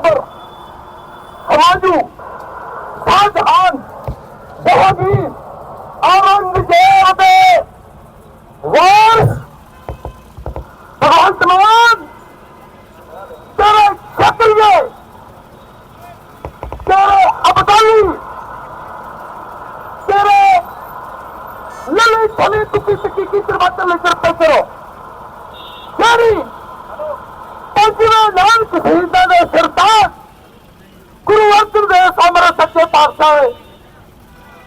खबर समाजू शाहजहान जहांगीर औरंगजेब वार्स भगवंत मान तेरे क्षत्रिय तेरे अबदाली तेरे ललित ललित की तरफ चले करते करो तेरी ਸਮਰ ਸੱਚੇ ਪਾਤਸ਼ਾਹ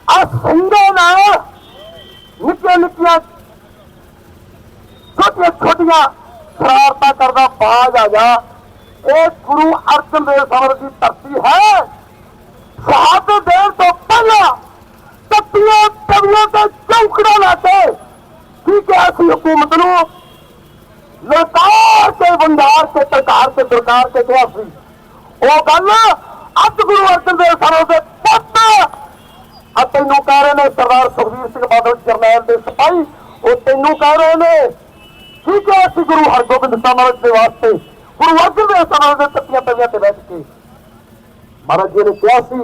ਆ ਸਿੰਘਾਂ ਨਾਲ ਨਿੱਕੀਆਂ ਨਿੱਕੀਆਂ ਛੋਟੀਆਂ ਛੋਟੀਆਂ ਸ਼ਰਾਰਤਾਂ ਕਰਦਾ ਬਾਜ ਆ ਜਾ। ਇਹ ਗੁਰੂ ਅਰਜਨ ਦੇਵ ਸਮਰ ਦੀ ਧਰਤੀ ਹੈ। ਸ਼ਹਾਦਤ ਦੇਣ ਤੋਂ ਪਹਿਲਾਂ ਤੱਤੀਆਂ ਤਵੀਆਂ ਤੇ ਚੌਕੜਾ ਲਾ ਕੇ ਕੀ ਕਿਹਾ ਸੀ ਹਕੂਮਤ ਨੂੰ? ਲਤਾਰ ਤੇ ਵੰਡਾਰ ਤੇ ਤਰਕਾਰ ਤੇ ਦੁਰਕਾਰ ਕੇ ਕਿਹਾ ਸੀ। ਉਹ ਗੱਲ ਅੱਜ ਗੁਰੂ ਅਰਜਨ ਦੇਵ ਸਾਹਿਬ ਦੇ ਪੁੱਤ। ਆ ਤੈਨੂੰ ਕਹਿ ਰਹੇ ਨੇ ਸਰਦਾਰ ਸੁਖਵੀਰ ਸਿੰਘ ਬਾਦਲ, ਜਰਨੈਲ ਦੇ ਸਿਪਾਹੀ। ਉਹ ਤੈਨੂੰ ਕਹਿ ਰਹੇ ਨੇ ਕੀ ਕਿਹਾ ਸੀ ਗੁਰੂ ਹਰਗੋਬਿੰਦ ਸਾਹਿਬ ਦੇ ਵਾਸਤੇ ਗੁਰੂ ਅਰਜਨ ਦੇਵ ਸਾਹਿਬ ਦੇ ਤੱਤੀਆਂ ਤੇ ਬੈਠ ਕੇ। ਮਹਾਰਾਜ ਜੀ ਨੇ ਕਿਹਾ ਸੀ,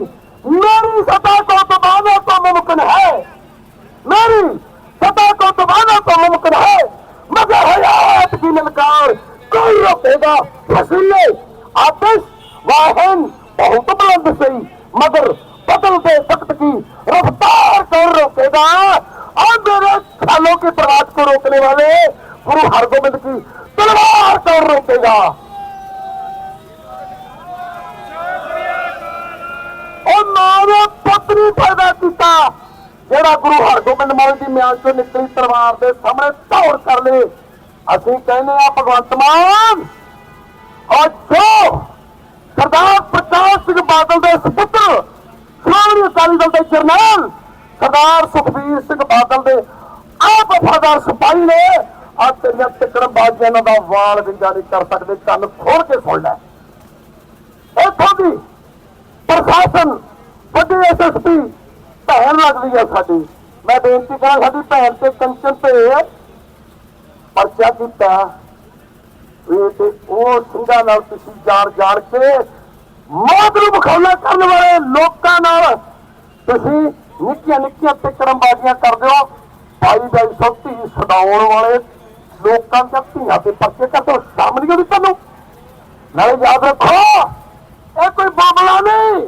ਮੇਰੀ ਸਦਾ ਕੋ ਤਬਾਨਾ ਤੋਂ ਮੁਮਕਿਨ ਹੈ। ਮੇਰੀ ਸਦਾ ਕੋ ਤਬਾਨਾ ਤੋਂ ਮੁਮਕਿਨ ਹੈ। ਮਗਰ ਹਯਾਤ ਦੀ ਲਲਕਾਰ ਕੋਈ ਰੋਕੇਗਾ। ਰਸੂਲੇ ਆਪਸ ਵਾਹਨ बहुत बुलंद सही मगर बदलते वक्त की रफ्तार कौन रोकेगा और मेरे ख्यालों की प्रवास को रोकने वाले गुरु हरगोबिंद की तलवार कौन रोकेगा ਉਹ ਮਾਰੇ ਪੁੱਤਰੀ ਪੈਦਾ ਕੀਤਾ ਜਿਹੜਾ ਗੁਰੂ ਹਰਗੋਬਿੰਦ ਮਾਨ ਦੀ ਮਿਆਨ ਚੋਂ ਨਿਕਲੀ ਤਲਵਾਰ ਦੇ ਸਾਹਮਣੇ ਧੌੜ ਕਰ ਲਏ ਅਸੀਂ ਕਹਿੰਦੇ ਆ ਭਗਵੰਤ ਮਾਨ ਔਰ ਜੋ ਸਰਦਾਰ ਪ੍ਰਕਾਸ਼ ਸਿੰਘ ਬਾਦਲ ਦੇ ਸੁਪੁੱਤਰ ਸ਼੍ਰੋਮਣੀ ਅਕਾਲੀ ਦਲ ਦੇ ਜਰਨੈਲ ਸਰਦਾਰ ਸੁਖਬੀਰ ਸਿੰਘ ਬਾਦਲ ਦੇ ਆਪ ਵਫਾਦਾਰ ਸਿਪਾਹੀ ਨੇ। ਆ ਤੇਰੀਆਂ ਟਿਕੜ ਬਾਜੀਆਂ ਦਾ ਵਾਲ ਵਿੰਗਾ ਨਹੀਂ ਕਰ ਸਕਦੇ, ਕੰਨ ਖੋਲ ਕੇ ਸੁਣ ਲੈ। ਇੱਥੋਂ ਦੀ ਪ੍ਰਸ਼ਾਸਨ, ਵੱਡੀ ਐਸਐਸਪੀ ਭੈਣ ਲੱਗਦੀ ਹੈ ਸਾਡੀ। ਮੈਂ ਬੇਨਤੀ ਕਰਾਂ ਸਾਡੀ ਭੈਣ ਤੇ ਕੰਚਨ ਤੇ। ਪਰਚਾ ਕੀਤਾ ਵੀ ਤੇ ਉਹ ਸਿੰਘਾਂ ਨਾਲ ਤੁਸੀਂ ਜਾਣ ਜਾਣ ਕੇ ਮੌਤ ਨੂੰ ਬਖੌਲਾ ਕਰਨ ਵਾਲੇ ਲੋਕਾਂ ਨਾਲ ਤੁਸੀਂ ਨਿੱਕੀਆਂ ਨਿੱਕੀਆਂ ਟਿਕੜਮਬਾਜ਼ੀਆਂ ਕਰਦੇ ਹੋ। ਭਾਈ ਬਾਈ ਸੌਤੀ ਛਡਾਉਣ ਵਾਲੇ ਲੋਕਾਂ ਦੀਆਂ ਧੀਆਂ ਤੇ ਪਰਚੇ ਕਰਦੇ ਹੋ ਨਹੀਂ ਤੁਹਾਨੂੰ। ਨਾਲੇ ਯਾਦ ਰੱਖੋ, ਇਹ ਕੋਈ ਮਾਮਲਾ ਨਹੀਂ।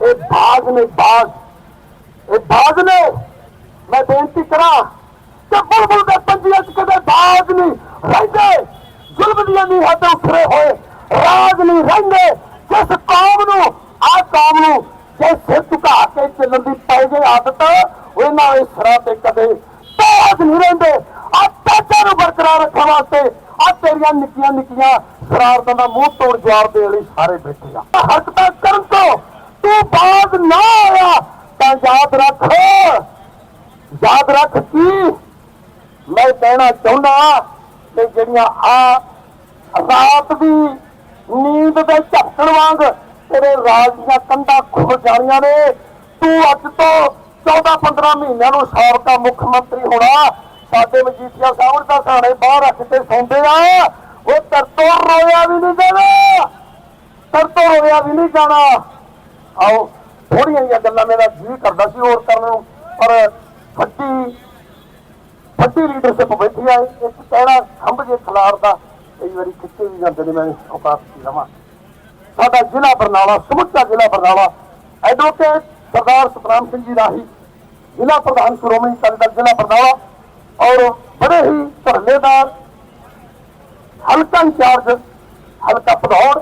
ਇਹ ਬਾਗ ਨੇ ਬਾਗ ਇਹ ਬਾਗ ਨੇ। ਮੈਂ ਬੇਨਤੀ ਕਰਾਂ ਕਿ ਬੁਲਬੁਲ ਦੇ ਪੰਜੀਆਂ ਚ ਕਦੇ ਬਾਗ ਨਹੀਂ ਰਹਿੰਦੇ। ਜ਼ੁਲਮ ਦੀਆਂ ਨਹੀਂ ਹੱਦ ਉਤਰੇ ਹੋਏ, ਰਾਜ ਨਹੀਂ ਰਹਿੰਦੇ ਜਿਸ ਕੌਮ ਨੂੰ ਆ ਕੌਮ ਨੂੰ ਜੇ ਸਿਰ ਝੁਕਾ ਕੇ ਚੱਲਣ ਦੀ ਪੈ ਗਈ ਆਦਤ ਉਹਨਾਂ ਇਸ ਸਰਾਂ ਤੇ ਕਦੇ ਬਾਗ ਨਹੀਂ ਰਹਿੰਦੇ। ਆ ਤਾਜਾ ਨੂੰ ਬਰਕਰਾਰ ਰੱਖਣ ਵਾਸਤੇ ਆ ਤੇਰੀਆਂ ਨਿੱਕੀਆਂ ਨਿੱਕੀਆਂ ਸ਼ਰਾਰਤਾਂ ਦਾ ਮੂੰਹ ਤੋੜ ਜਵਾਬ ਦੇਣ ਲਈ ਸਾਰੇ ਬੈਠੇ ਆ। ਹਰਕਤਾਂ ਕਰਨ ਤੋਂ ਤੂੰ ਬਾਜ਼ ਨਾ ਆਇਆ, ਤਾਂ ਯਾਦ ਰੱਖ। ਯਾਦ ਰੱਖ ਕੀ? ਮੈਂ ਕਹਿਣਾ ਚਾਹੁੰਦਾ ਕਿ ਜਿਹੜੀਆਂ ਆ ਰਾਤ ਦੀ ਨੀਂਦ ਦੇ ਝਪਕਣ ਵਾਂਗ ਤੇਰੇ ਰਾਜ ਦੀਆਂ ਕੰਧਾਂ ਖੁੱਲ ਜਾਣੀਆਂ ਨੇ। ਤੂੰ ਅੱਜ ਤੋਂ 14 15 ਮਹੀਨਿਆਂ ਨੂੰ ਸਾਬਕਾ ਮੁੱਖ ਮੰਤਰੀ ਹੋਣਾ। ਸਾਡੇ ਮਜੀਠੀਆ ਸਾਹਿਬ ਦਾ ਸਹਾਰੇ ਬਾਹਰ ਰੱਖ ਕੇ ਸੌਂਦੇ ਆ ਉਹ ਤਰਤੋਂ ਰੋਇਆ ਵੀ ਨਹੀਂ ਦੇਣਾ ਤਰਤੋਂ ਰੋਇਆ ਵੀ ਨਹੀਂ ਜਾਣਾ। ਆਓ ਥੋੜੀਆਂ ਜਿਹੀਆਂ ਗੱਲਾਂ ਮੇਰਾ ਜੀ ਕਰਦਾ ਸੀ ਹੋਰ ਕਰਨ ਨੂੰ। ਪਰ ਫੱਟੀ ਫੱਟੀ ਲੀਡਰਸ਼ਿਪ ਬੈਠੀ ਆ। ਇੱਕ ਕਹਿਣਾ, ਖੰਭ ਜੇ ਖਲਾਰ ਦਾ ਕਈ ਵਾਰੀ ਖਿੱਚੇ ਵੀ ਜਾਂਦੇ ਨੇ ਮੈਂ ਔਕਾਤ ਕੀ ਲਵਾਂ ਸਾਡਾ ਜ਼ਿਲ੍ਹਾ ਬਰਨਾਲਾ, ਸਮੁੱਚਾ ਜ਼ਿਲ੍ਹਾ ਬਰਨਾਲਾ। ਐਡਵੋਕੇਟ ਸਰਦਾਰ ਸਤਨਾਮ ਸਿੰਘ ਜੀ ਰਾਹੀ ਜ਼ਿਲ੍ਹਾ ਪ੍ਰਧਾਨ ਸ਼੍ਰੋਮਣੀ ਅਕਾਲੀ ਦਲ ਜ਼ਿਲ੍ਹਾ ਬਰਨਾਲਾ ਔਰ ਬੜੇ ਹੀ ਧਰਨੇਦਾਰ ਹਲਕਾ ਇੰਚਾਰਜ, ਹਲਕਾ ਭਦੌੜ